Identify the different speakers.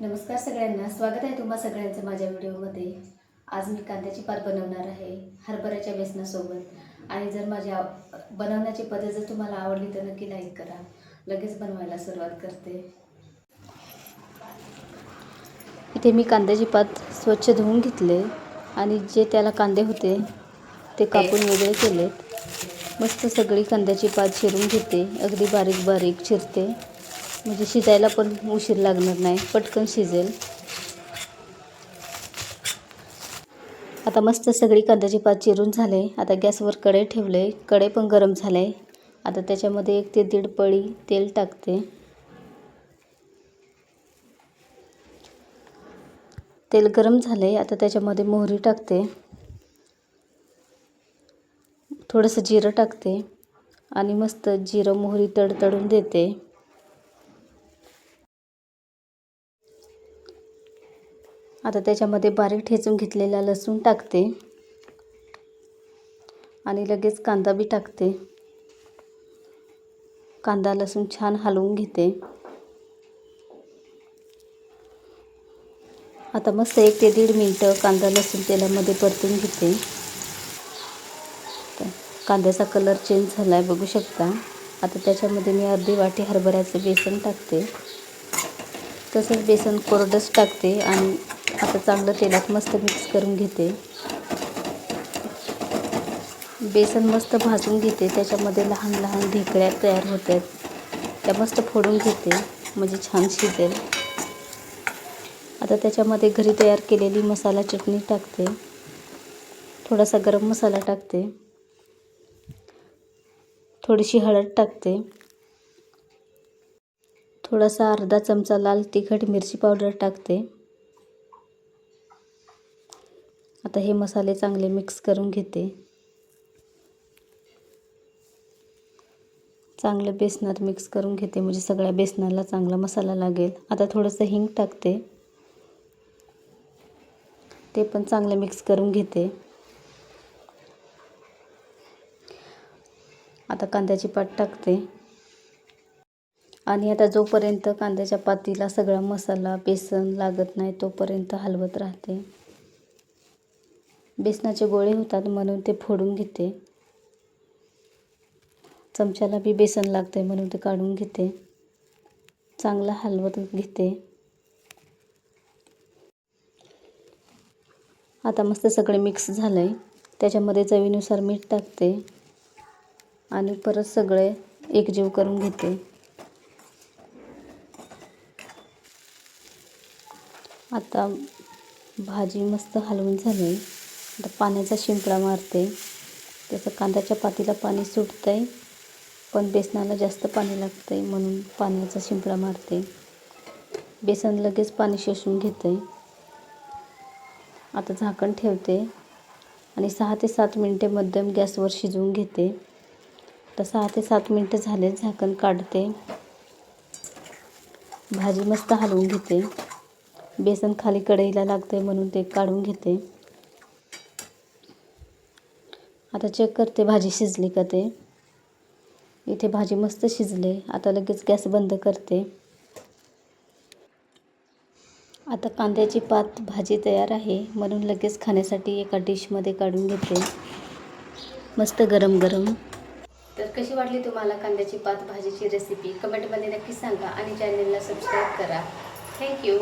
Speaker 1: नमस्कार सगळ्यांना. स्वागत आहे तुम्हा सगळ्यांचं माझ्या व्हिडिओमध्ये. आज मी कांद्याची पात बनवणार आहे हरभऱ्याच्या बेसनासोबत. आणि जर माझ्या बनवण्याची पद्धत जर तुम्हाला आवडली तर नक्की लाईक करा. लगेच बनवायला सुरुवात करते. इथे मी कांद्याची पात स्वच्छ धुवून घेतले आणि जे त्याला कांदे होते ते कापून वेगळे केलेत. मस्त सगळी कांद्याची पात चिरून घेते. अगदी बारीक बारीक चिरते. म्हणजे शिजायला पण उशीर लागणार नाही. पटकन शिजेल. आता मस्त सगळी कांद्याची पात चिरून झाले. आता गॅसवर कढई ठेवले. कढई पण गरम झाले. आता त्याच्यामध्ये एक ते दीड पळी तेल टाकते. तेल गरम झाले. आता त्याच्यामध्ये मोहरी टाकते. थोडंसं जिरं टाकते. आणि मस्त जिरं मोहरी तडतडून देते. आता त्याच्यामध्ये बारीक ठेचून घेतलेला लसूण टाकते. आणि लगेच कांदा बी टाकते. कांदा लसूण छान हलवून घेते. आता मस्त एक ते दीड मिनटं कांदा लसूण तेलामध्ये परतून घेते. कांद्याचा कलर चेंज झाला आहे बघू शकता. आता त्याच्यामध्ये मी अर्धी वाटी हरभऱ्याचं बेसन टाकते. तसंच बेसन कोरडंच टाकते आणि आता चांगलं तेलात मस्त मिक्स करून घेते. बेसन मस्त भाजून घेते त्याच्यामध्ये लहान लहान ढेकळ्या तयार होत आहेत त्या मस्त फोडून घेते म्हणजे छान शिजेल. आता त्याच्यामध्ये घरी तयार केलेली मसाला चटणी टाकते. थोडासा गरम मसाला टाकते. थोडीशी हळद टाकते. थोडासा अर्धा चमचा लाल तिखट मिरची पावडर टाकते. आता हे मसाले चांगले मिक्स करून घेते. चांगलं बेसनात मिक्स करून घेते म्हणजे सगळ्या बेसनाला चांगला मसाला लागेल. आता थोडंसं हिंग टाकते. ते पण चांगलं मिक्स करून घेते. आता कांद्याची पात टाकते. आणि आता जोपर्यंत कांद्याच्या पातीला सगळा मसाला बेसन लागत नाही तोपर्यंत हलवत राहते. बेसनाचे गोळे होतात म्हणून ते फोडून घेते. चमच्याला बी बेसन लागते म्हणून ते काढून घेते. चांगलं हलवत घेते. आता मस्त सगळे मिक्स झालं आहे त्याच्यामध्ये चवीनुसार मीठ टाकते. आणि परत सगळे एकजीव करून घेते. आता भाजी मस्त हलवून झाली. आता पाण्याचा शिंपडा मारते. त्याचं कांद्याच्या पातीला पाणी सुटतं आहे पण बेसनाला जास्त पाणी लागतं आहे म्हणून पाण्याचा शिंपडा मारते. बेसन लगेच पाणी शोषून घेते. आता झाकण ठेवते आणि सहा ते सात मिनटे मध्यम गॅसवर शिजवून घेते. तर सहा ते सात मिनटं झाले झाकण काढते. भाजी मस्त हलवून घेते. बेसन खाली कढईला लागते म्हणून ते काढून घेते. आता चेक करते भाजी शिजली का ते? इथे भाजी मस्त शिजले. आता लगेच गॅस बंद करते. आता कांद्याची पात भाजी तयार आहे. म्हणून लगेच खाण्यासाठी एका डिशमध्ये काढून घेते. मस्त गरम गरम. तर कशी वाटली तुम्हाला कांद्याची पात भाजीची रेसिपी कमेंटमध्ये नक्की सांगा आणि चॅनलला सबस्क्राईब करा. थँक्यू